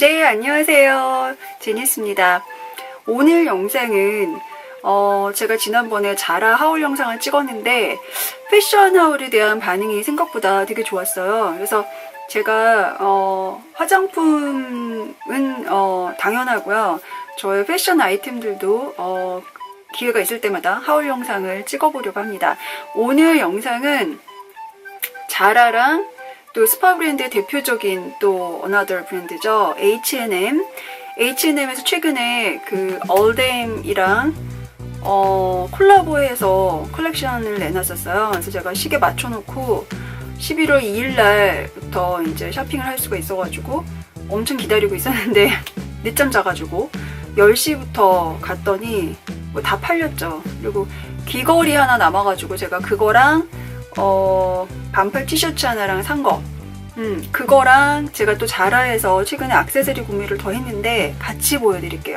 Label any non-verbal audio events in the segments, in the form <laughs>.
네, 안녕하세요. 제니스입니다. 오늘 영상은 어, 제가 지난번에 자라 하울 영상을 찍었는데 패션 하울에 대한 반응이 생각보다 되게 좋았어요. 그래서 제가 어, 화장품은 어, 당연하고요. 저의 패션 아이템들도 어, 기회가 있을 때마다 하울 영상을 찍어보려고 합니다. 오늘 영상은 자라랑 또 스파 브랜드의 대표적인 또 어나더 브랜드죠. H&M. H&M에서 최근에 그 얼뎀이랑 어, 콜라보해서 컬렉션을 내놨었어요. 그래서 제가 시계 맞춰놓고 11월 2일 날부터 이제 쇼핑을 할 수가 있어가지고 엄청 기다리고 있었는데 <laughs> 늦잠 자가지고 10시부터 갔더니 뭐 다 팔렸죠. 그리고 귀걸이 하나 남아가지고 제가 그거랑 어, 반팔 티셔츠 하나랑 산 거. 음, 그거랑 제가 또 자라에서 최근에 악세사리 구매를 더 했는데 같이 보여드릴게요.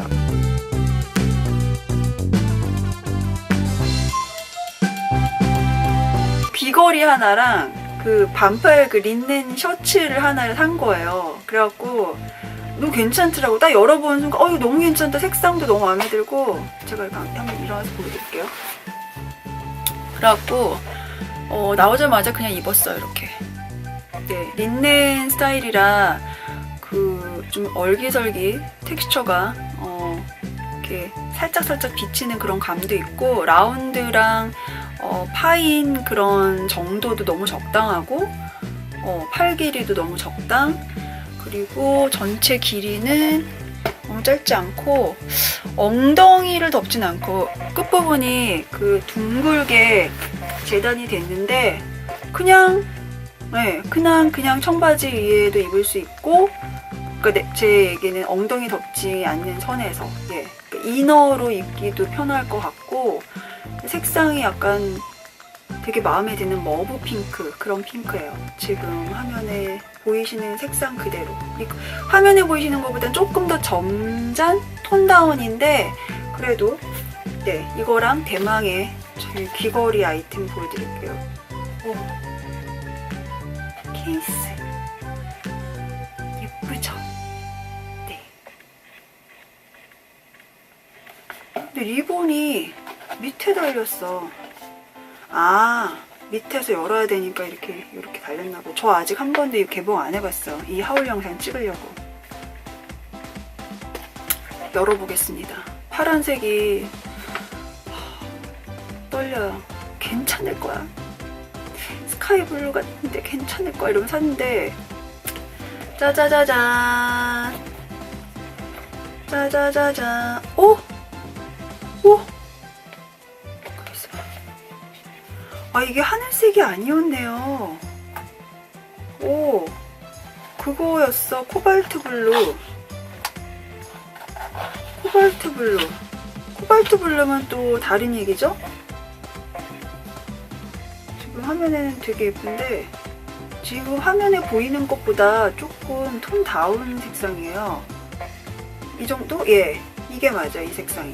귀걸이 하나랑 그 반팔 그 린넨 셔츠를 하나를 산 거예요. 그래갖고 너무 괜찮더라고. 딱 열어보는 순간, 어, 이거 너무 괜찮다. 색상도 너무 마음에 들고. 제가 이렇게 한번 일어나서 보여드릴게요. 그래갖고, 어, 나오자마자 그냥 입었어요, 이렇게. 네, 린넨 스타일이라 그 좀 얼기설기 텍스처가 어, 이렇게 살짝살짝 비치는 그런 감도 있고 라운드랑 어, 파인 그런 정도도 너무 적당하고 어, 팔 길이도 너무 적당 그리고 전체 길이는 너무 짧지 않고 엉덩이를 덮진 않고 끝부분이 그 둥글게 재단이 됐는데 그냥 네, 그냥 그냥 청바지 위에도 입을 수 있고 그러니까 내- 제 얘기는 엉덩이 덮지 않는 선에서 예, 그러니까 이너로 입기도 편할 것 같고 색상이 약간 되게 마음에 드는 머브 핑크 그런 핑크예요. 지금 화면에 보이시는 색상 그대로 이- 화면에 보이시는 것보다 조금 더 점잖 톤 다운인데 그래도 네 이거랑 대망의 저희 귀걸이 아이템 보여드릴게요. 오. 케이스 예쁘죠? 네. 근데 리본이 밑에 달렸어. 아 밑에서 열어야 되니까 이렇게 이렇게 달렸나 봐. 저 아직 한 번도 이 개봉 안 해봤어. 이 하울 영상 찍으려고. 열어보겠습니다. 파란색이 하, 떨려요. 괜찮을 거야. 스카이 블루 같은데 괜찮을 거야 이러면 샀는데 짜자자잔 짜자자잔 오? 오? 그래서 아 이게 하늘색이 아니었네요 오 그거였어 코발트 블루 코발트 블루 코발트 블루면 또 다른 얘기죠? 화면에는 되게 예쁜데 지금 화면에 보이는 것보다 조금 톤 다운 색상이에요. 이 정도? 예, 이게 맞아 이 색상이.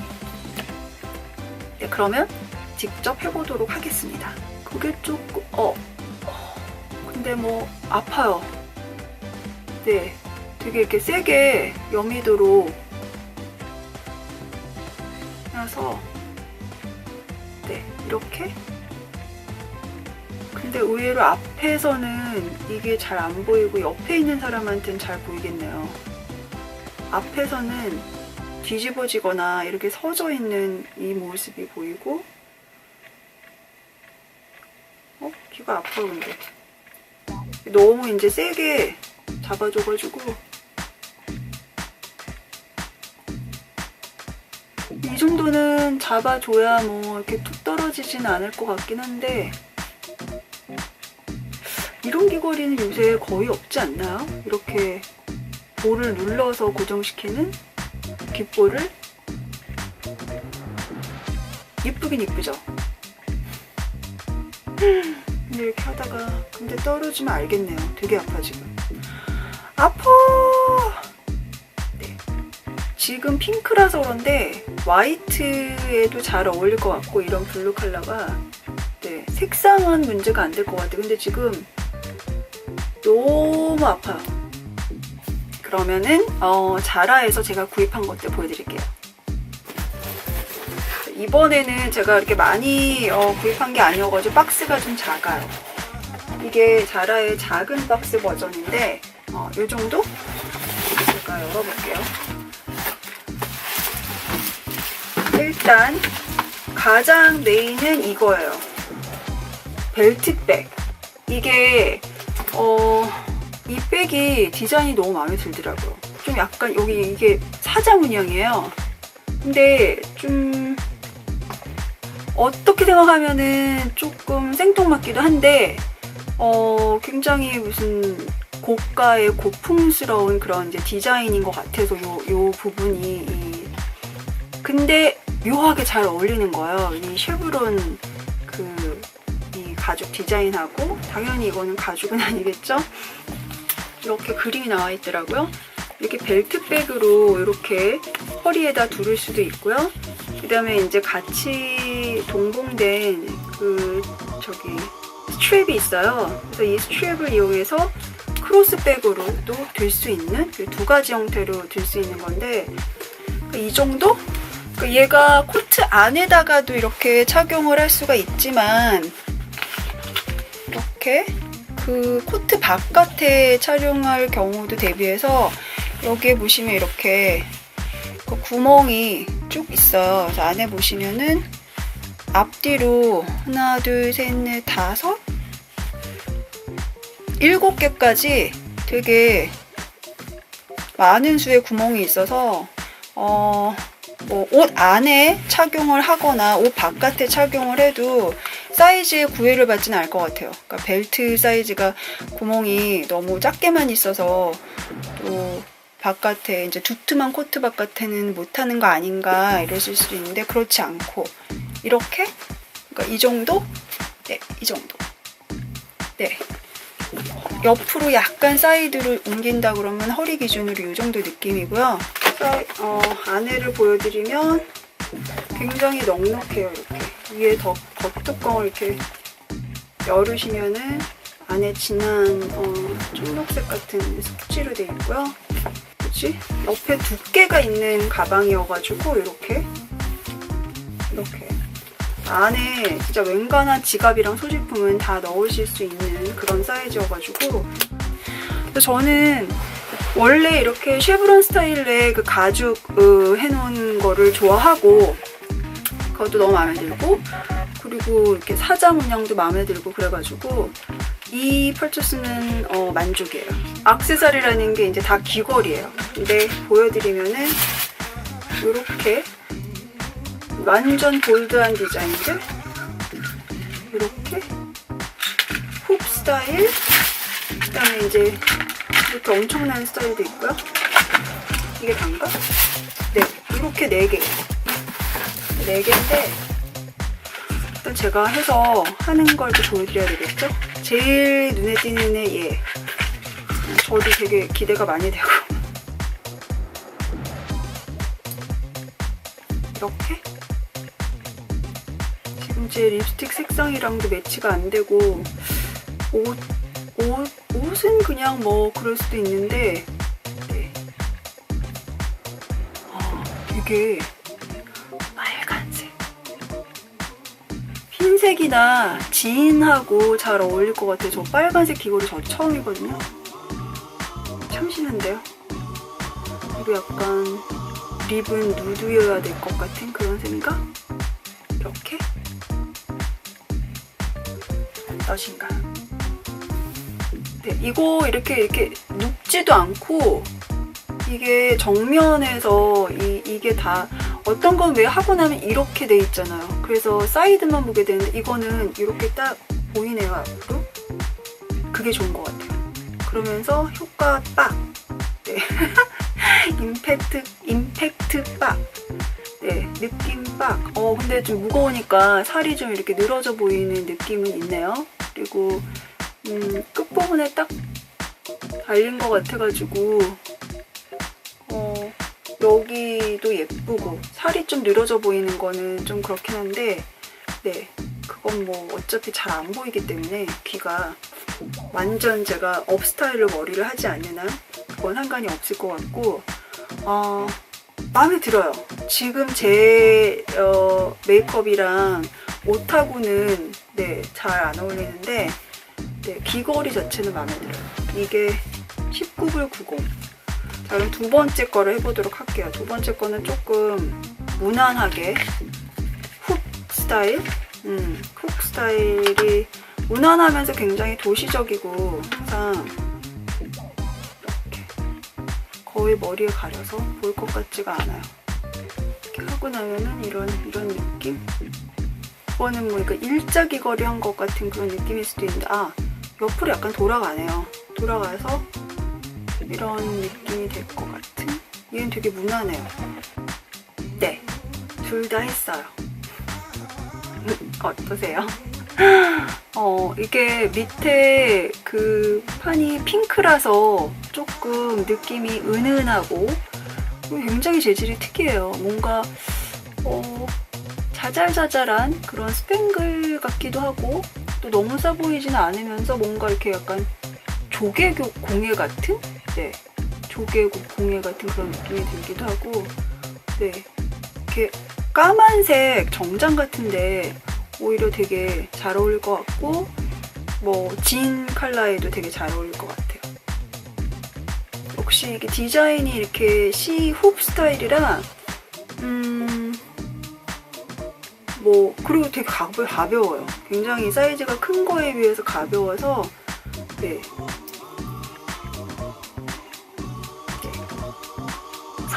네, 그러면 직접 해보도록 하겠습니다. 그게 조금 어, 어, 근데 뭐 아파요. 네, 되게 이렇게 세게 여미도록 해서 네 이렇게 근데 의외로 앞에서는 이게 잘 안 보이고 옆에 있는 사람한테는 잘 보이겠네요. 앞에서는 뒤집어지거나 이렇게 서져 있는 이 모습이 보이고 어? 귀가 아파요 근데 너무 이제 세게 잡아줘가지고 이 정도는 잡아줘야 뭐 이렇게 툭 떨어지진 않을 것 같긴 한데 이런 귀걸이는 요새 거의 없지 않나요? 이렇게 볼을 눌러서 고정시키는 귓볼을 이쁘긴 이쁘죠? <laughs> 근데 이렇게 하다가 근데 떨어지면 알겠네요. 되게 아파 지금. 아파! 네. 지금 핑크라서 그런데 화이트에도 잘 어울릴 것 같고 이런 블루 컬러가 네, 색상은 문제가 안 될 것 같아. 근데 지금 너무 아파요. 그러면은 어, 자라에서 제가 구입한 것들 보여드릴게요. 이번에는 제가 이렇게 많이 어, 구입한 게 아니어가지고 박스가 좀 작아요. 이게 자라의 작은 박스 버전인데 어, 이 정도? 제가 열어볼게요. 일단 가장 메인은 이거예요. 벨트백. 이게 어, 이 백이 디자인이 너무 마음에 들더라고요. 좀 약간 여기 이게 사자 문양이에요. 근데 좀 어떻게 생각하면은 조금 생뚱맞기도 한데 어 굉장히 무슨 고가의 고풍스러운 그런 이제 디자인인 것 같아서 요, 요 부분이 이 근데 묘하게 잘 어울리는 거예요. 이 쉐브론 가죽 디자인하고 당연히 이거는 가죽은 <laughs> 아니겠죠? 이렇게 그림이 나와 있더라고요. 이렇게 벨트백으로 이렇게 허리에다 두를 수도 있고요. 그 다음에 이제 같이 동봉된 그 저기 스트랩이 있어요. 그래서 이 스트랩을 이용해서 크로스백으로도 들 수 있는 그두 가지 형태로 들 수 있는 건데 이 정도? 그 얘가 코트 안에다가도 이렇게 착용을 할 수가 있지만 이렇게 그 코트 바깥에 촬영할 경우도 대비해서 여기에 보시면 이렇게 그 구멍이 쭉 있어요. 그래서 안에 보시면은 앞뒤로 하나, 둘, 셋, 넷, 다섯, 일곱 개까지 되게 많은 수의 구멍이 있어서 어, 뭐 옷 안에 착용을 하거나 옷 바깥에 착용을 해도 사이즈의 구애를 받지는 않을 것 같아요. 그러니까 벨트 사이즈가 구멍이 너무 작게만 있어서 또 바깥에 이제 두툼한 코트 바깥에는 못하는 거 아닌가 이러실 수도 있는데 그렇지 않고 이렇게 그러니까 이 정도? 네 이 정도. 네. 옆으로 약간 사이드를 옮긴다 그러면 허리 기준으로 이 정도 느낌이고요. 어, 안에를 보여드리면 굉장히 넉넉해요 이렇게. 위에 더 겉뚜껑을 이렇게 열으시면은 안에 진한 어, 초록색 같은 석지로 되어 있고요. 뭐지? 옆에 두께가 있는 가방이어가지고 이렇게 이렇게. 안에 진짜 웬간한 지갑이랑 소지품은 다 넣으실 수 있는 그런 사이즈여가지고. 저는 원래 이렇게 쉐브론 스타일의 그 가죽 어, 해놓은 거를 좋아하고 그것도 너무 마음에 들고 그리고 이렇게 사자 문양도 마음에 들고 그래가지고 이 펄처스는 어, 만족이에요. 악세사리라는 게 이제 다 귀걸이에요. 근데 보여드리면은 이렇게 완전 볼드한 디자인들 이렇게 훅 스타일 그다음에 이제 이렇게 엄청난 스타일도 있고요. 이게 단가? 네, 이렇게 네 개. 네 개인데 일단 제가 해서 하는 걸 또 보여드려야 되겠죠? 제일 눈에 띄는 애 얘. 저도 되게 기대가 많이 되고 이렇게 지금 제 립스틱 색상이랑도 매치가 안 되고 옷, 옷, 옷은 그냥 뭐 그럴 수도 있는데 네. 아, 이게 흰색이나 진하고 잘 어울릴 것 같아요. 저 빨간색 귀걸이 저 처음이거든요. 참신한데요? 그리고 약간 립은 누드여야 될 것 같은 그런 생각? 이렇게? 어떠신가요? 네, 이거 이렇게 이렇게 눕지도 않고 이게 정면에서 이, 이게 다 어떤 건 왜 하고 나면 이렇게 돼 있잖아요. 그래서 사이드만 보게 되는데 이거는 이렇게 딱 보이네요 앞으로. 그게 좋은 것 같아요. 그러면서 효과 빡. 네. <laughs> 임팩트 임팩트 빡. 네, 느낌 빡. 어, 근데 좀 무거우니까 살이 좀 이렇게 늘어져 보이는 느낌은 있네요. 그리고 음, 끝부분에 딱 달린 것 같아가지고 어, 여기도 예쁘고 살이 좀 늘어져 보이는 거는 좀 그렇긴 한데 네 그건 뭐 어차피 잘 안 보이기 때문에 귀가 완전 제가 업 스타일로 머리를 하지 않는 한 그건 상관이 없을 것 같고 어, 마음에 들어요. 지금 제 어, 메이크업이랑 옷하고는 네, 잘 안 어울리는데 네, 귀걸이 자체는 마음에 들어요. 이게 19불 90. 자, 그럼 두 번째 거를 해보도록 할게요. 두 번째 거는 조금 무난하게 훅 스타일? 음, 훅 스타일이 무난하면서 굉장히 도시적이고 항상 이렇게 거의 머리에 가려서 보일 것 같지가 않아요. 이렇게 하고 나면은 이런 이런 느낌? 이거는 뭐 이거 일자 귀걸이 한것 같은 그런 느낌일 수도 있는데 아 옆으로 약간 돌아가네요. 돌아가서 이런 느낌이 될 것 같은 얘는 되게 무난해요. 네, 둘 다 했어요. <laughs> 어떠세요? <laughs> 어, 이게 밑에 그 판이 핑크라서 조금 느낌이 은은하고 굉장히 재질이 특이해요. 뭔가 어, 자잘자잘한 그런 스팽글 같기도 하고 또 너무 싸 보이지는 않으면서 뭔가 이렇게 약간 조개 공예 같은? 네. 조개 공예 같은 그런 느낌이 들기도 하고 네. 이렇게 까만색 정장 같은데 오히려 되게 잘 어울릴 것 같고 뭐 진 컬러에도 되게 잘 어울릴 것 같아요. 역시 이게 디자인이 이렇게 시훅 스타일이라 음. 뭐 그리고 되게 가벼, 가벼워요. 굉장히 사이즈가 큰 거에 비해서 가벼워서 네. 네.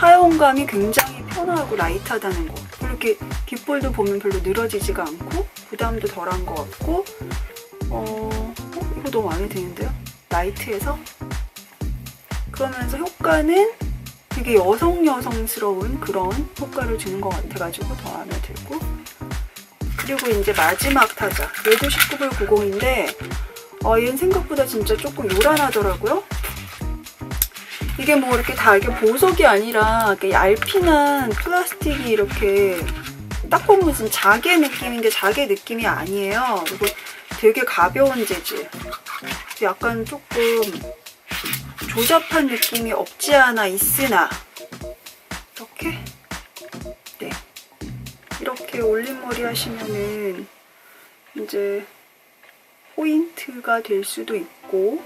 사용감이 굉장히 편하고 라이트하다는 거. 이렇게 귓볼도 보면 별로 늘어지지가 않고 부담도 덜한 것 같고 어, 어 이거 너무 마음에 드는데요? 라이트해서 그러면서 효과는 되게 여성 여성스러운 그런 효과를 주는 것 같아가지고 더 마음에 들고 그리고 이제 마지막 타자 얘도 19불 90인데 어, 얘는 생각보다 진짜 조금 요란하더라고요 이게 뭐 이렇게 다 이게 보석이 아니라 이렇게 얇피난 플라스틱이 이렇게 딱 보면 무슨 자개 느낌인데 자개 느낌이 아니에요. 그리고 되게 가벼운 재질. 약간 조금 조잡한 느낌이 없지 않아 있으나 이렇게? 네. 이렇게 올림머리 하시면은 이제 포인트가 될 수도 있고.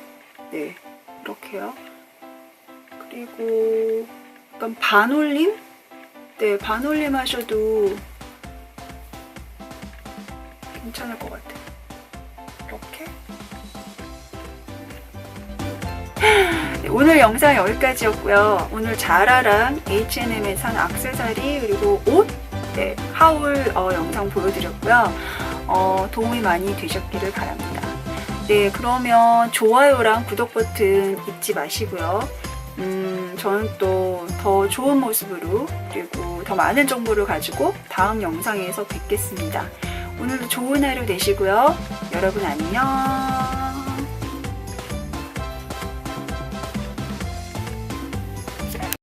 네. 이렇게요 그리고 약간 반올림 네 반올림 하셔도 괜찮을 것 같아요 이렇게 네, 오늘 영상 여기까지였고요. 오늘 자라랑 H&M에 산 악세사리 그리고 옷, 네, 하울 어, 영상 보여드렸고요. 어, 도움이 많이 되셨기를 바랍니다. 네, 그러면 좋아요랑 구독 버튼 잊지 마시고요. 음, 저는 또 더 좋은 모습으로 그리고 더 많은 정보를 가지고 다음 영상에서 뵙겠습니다. 오늘도 좋은 하루 되시고요. 여러분 안녕.